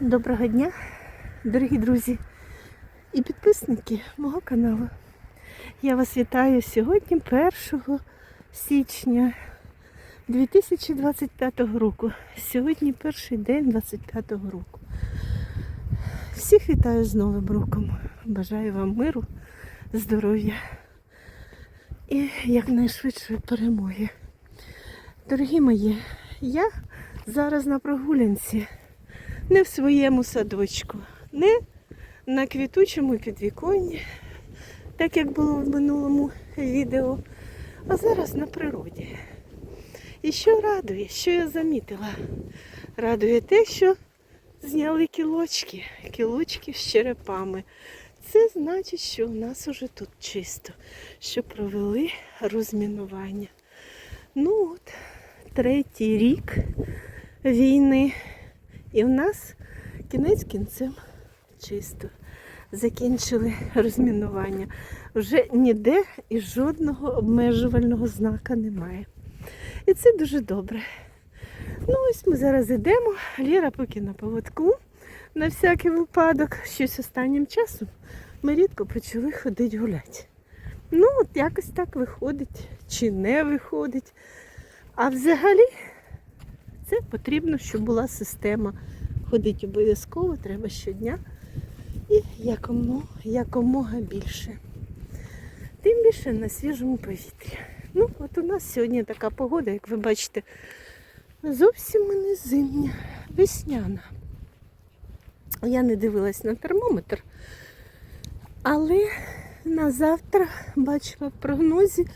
Доброго дня, дорогі друзі і підписники мого каналу. Я вас вітаю сьогодні 1 січня 2025 року. Сьогодні перший день 25 року. Всіх вітаю з Новим роком. Бажаю вам миру, здоров'я і якнайшвидшої перемоги. Дорогі мої, я зараз на прогулянці не в своєму садочку, не на квітучому підвіконні, так як було в минулому відео, а зараз на природі. І що радує, що я замітила? Радує те, що зняли кілочки, кілочки з черепами. Це значить, що у нас уже тут чисто, що провели розмінування. Ну от, третій рік війни. І в нас кінець кінцем чисто. Закінчили розмінування. Вже ніде і жодного обмежувального знака немає. І це дуже добре. Ну, ось ми зараз йдемо. Ліра поки на поводку. На всякий випадок, щось останнім часом ми рідко почали ходити гуляти. Ну, от якось так виходить чи не виходить. А взагалі це потрібно, щоб була система. Ходити обов'язково треба щодня і якому, якомога більше. Тим більше на свіжому повітрі. Ну, от у нас сьогодні така погода, як ви бачите, зовсім не зимня, весняна. Я не дивилась на термометр, але на завтра бачила в прогнозі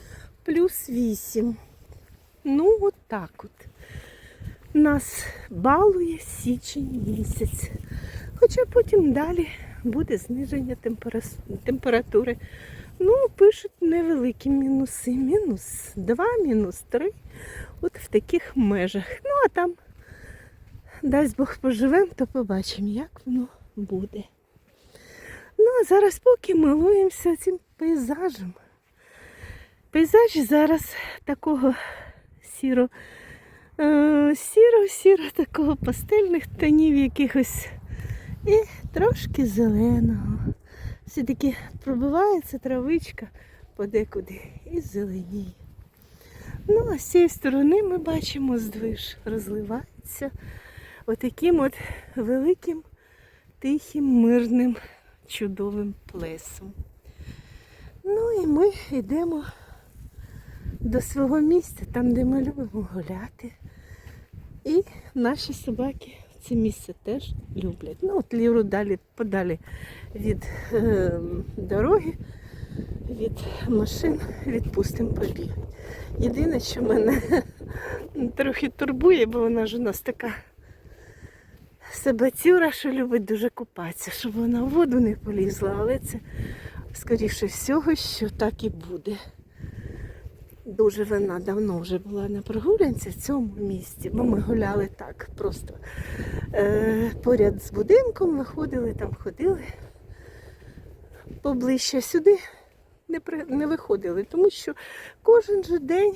плюс 8. Ну, от так от нас балує січень місяць. Хоча потім далі буде зниження температури. Ну, пишуть невеликі мінуси. Мінус 2, мінус 3. От в таких межах. Ну, а там, дасть Бог поживемо, то побачимо, як воно буде. Ну, а зараз поки милуємося цим пейзажем. Пейзаж зараз такого сіро сіро-сіро такого пастельних тонів якихось і трошки зеленого. Все-таки пробивається травичка подекуди і зеленіє. Ну, а з цієї сторони ми бачимо здвиж розливається отаким от великим, тихим, мирним, чудовим плесом. Ну і ми йдемо до свого місця, там, де ми любимо гуляти. І наші собаки це місце теж люблять. Ну, от ліру далі подалі від е, дороги, від машин відпустимо побігати. Єдине, що мене трохи турбує, бо вона ж у нас така собацюра, що любить дуже купатися, щоб вона в воду не полізла, але це скоріше всього, що так і буде. Дуже вона давно вже була на прогулянці в цьому місці, бо ми гуляли так просто е, поряд з будинком, виходили там, ходили поближче сюди не, при, не виходили, тому що кожен же день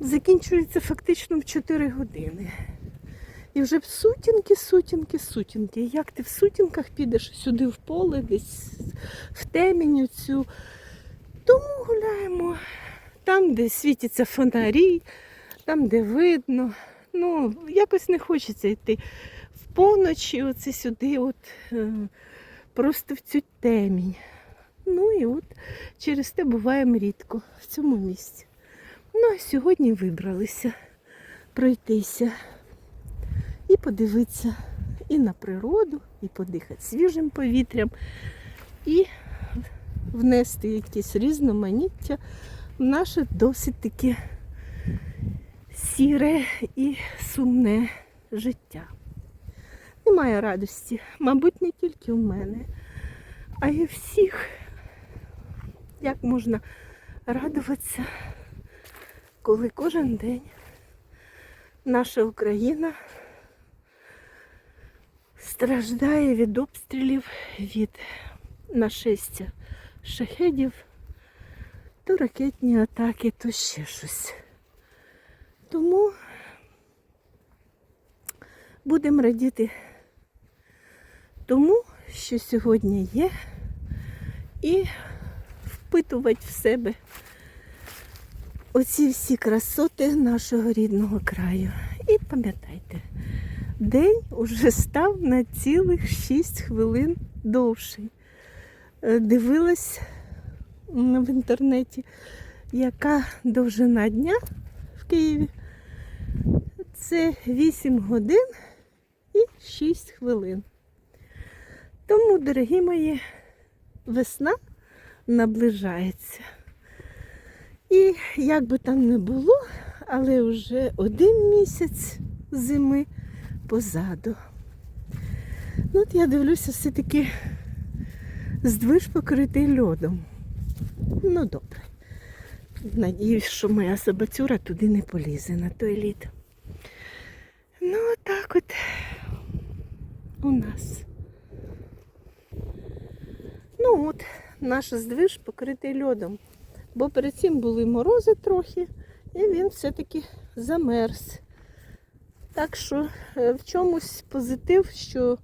закінчується фактично в 4 години. І вже в сутінки, сутінки, сутінки. Як ти в сутінках підеш сюди в поле, десь в темінь цю. Тому гуляємо там, де світяться фонарі, там, де видно. Ну, якось не хочеться йти в поночі, оце сюди, от е, просто в цю темінь. Ну і от через те буваємо рідко в цьому місці. Ну, а сьогодні вибралися пройтися і подивитися і на природу, і подихати свіжим повітрям, і внести якесь різноманіття наше досить таке сіре і сумне життя. Немає радості, мабуть, не тільки у мене, а й у всіх. Як можна радуватися, коли кожен день наша Україна страждає від обстрілів, від нашестя шахедів, то ракетні атаки, то ще щось. Тому будемо радіти тому, що сьогодні є, і впитувати в себе оці всі красоти нашого рідного краю. І пам'ятайте, день уже став на цілих 6 хвилин довший. Е, Дивилась в інтернеті, яка довжина дня в Києві. Це 8 годин і 6 хвилин. Тому, дорогі мої, весна наближається. І як би там не було, але вже один місяць зими позаду. Ну, от я дивлюся, все-таки здвиж покритий льодом. Ну, добре. Надіюсь, що моя собацюра туди не полізе на той лід. Ну, отак от у нас. Ну от, наш здвиж покритий льодом. Бо перед цим були морози трохи, і він все-таки замерз. Так що е, в чомусь позитив, що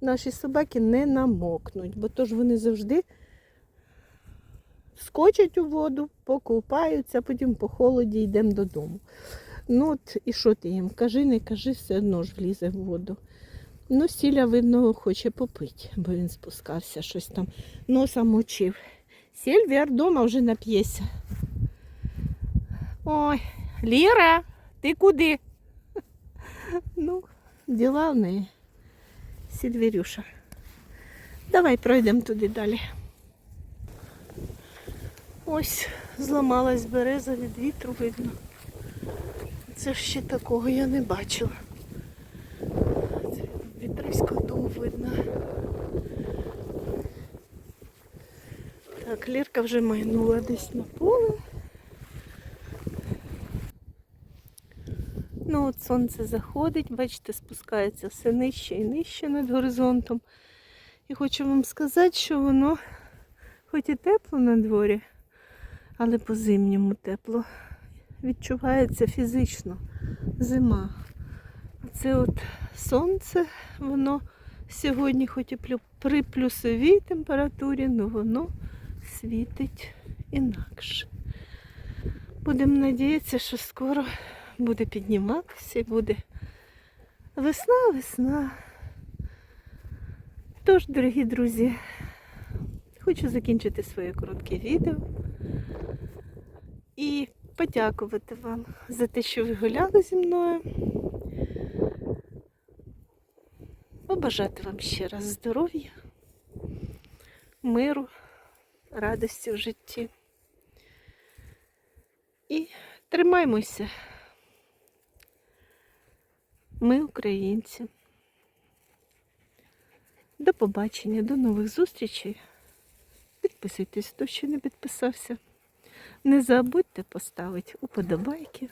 наші собаки не намокнуть, бо то ж вони завжди скочать у воду, покупаються, потім по холоді йдемо додому. Ну от і що ти їм? Кажи, не кажи, все одно ж влізе в воду. Ну, сіля, видно, хоче попити, бо він спускався, щось там носа мочив. Сільвія вдома вже нап'ється. Ой, Ліра, ти куди? Ну, діла в неї. Сільвірюша. Давай пройдемо туди далі. Ось зламалась береза від вітру видно. Це ж ще такого я не бачила. Це вітрисько дум видно. Так, Лірка вже майнула десь на поле. Ну от сонце заходить, бачите, спускається все нижче і нижче над горизонтом. І хочу вам сказати, що воно хоч і тепло на дворі, але по-зимньому тепло. Відчувається фізично зима. Це от сонце, воно сьогодні, хоч і при плюсовій температурі, але воно світить інакше. Будемо надіятися, що скоро буде підніматися і буде весна, весна. Тож, дорогі друзі, хочу закінчити своє коротке відео і подякувати вам за те, що ви гуляли зі мною. Побажати вам ще раз здоров'я, миру, радості в житті. І тримаймося. Ми українці. До побачення, до нових зустрічей. Підписуйтесь, хто ще не підписався. Не забудьте поставити уподобайки,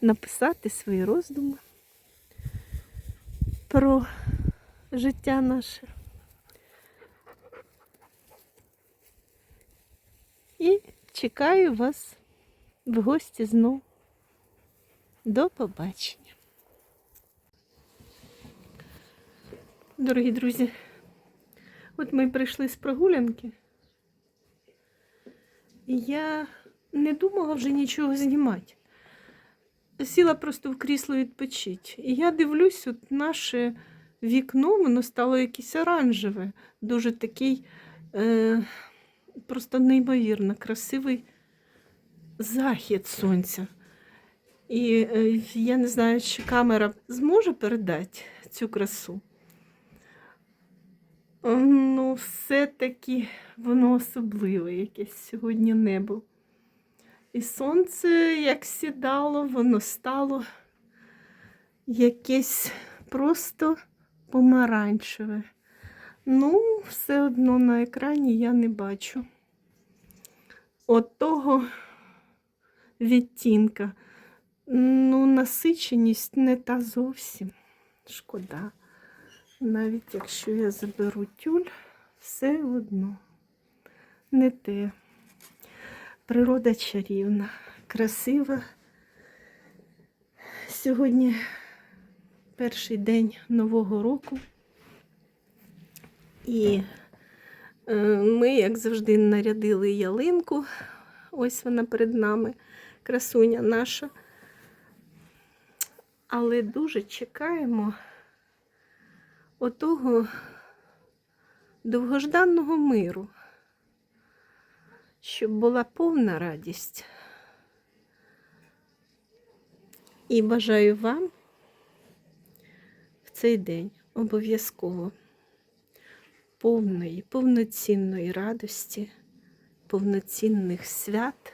написати свої роздуми про життя наше. І чекаю вас в гості знов. До побачення. Дорогі друзі, от ми прийшли з прогулянки. Я не думала вже нічого знімати. Сіла просто в крісло відпочити. І я дивлюсь, от наше вікно, воно стало якесь оранжеве, дуже такий е, просто неймовірно красивий захід сонця. І е, я не знаю, чи камера зможе передати цю красу. Ну, все-таки воно особливе якесь сьогодні небо. І сонце, як сідало, воно стало якесь просто помаранчеве. Ну, все одно на екрані я не бачу. От того відтінка. Ну, насиченість не та зовсім. Шкода. Навіть якщо я заберу тюль, все одно не те. Природа чарівна, красива. Сьогодні перший день Нового року. І е, ми, як завжди, нарядили ялинку. Ось вона перед нами, красуня наша. Але дуже чекаємо отого довгожданного миру, щоб була повна радість. І бажаю вам в цей день обов'язково повної, повноцінної радості, повноцінних свят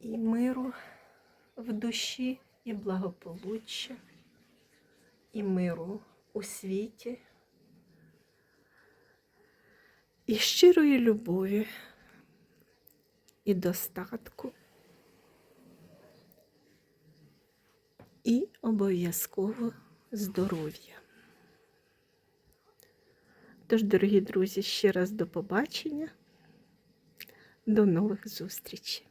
і миру в душі і благополуччя, і миру у світі, і щирої любові, і достатку. І обов'язково здоров'я. Тож, дорогі друзі, ще раз до побачення, до нових зустрічей.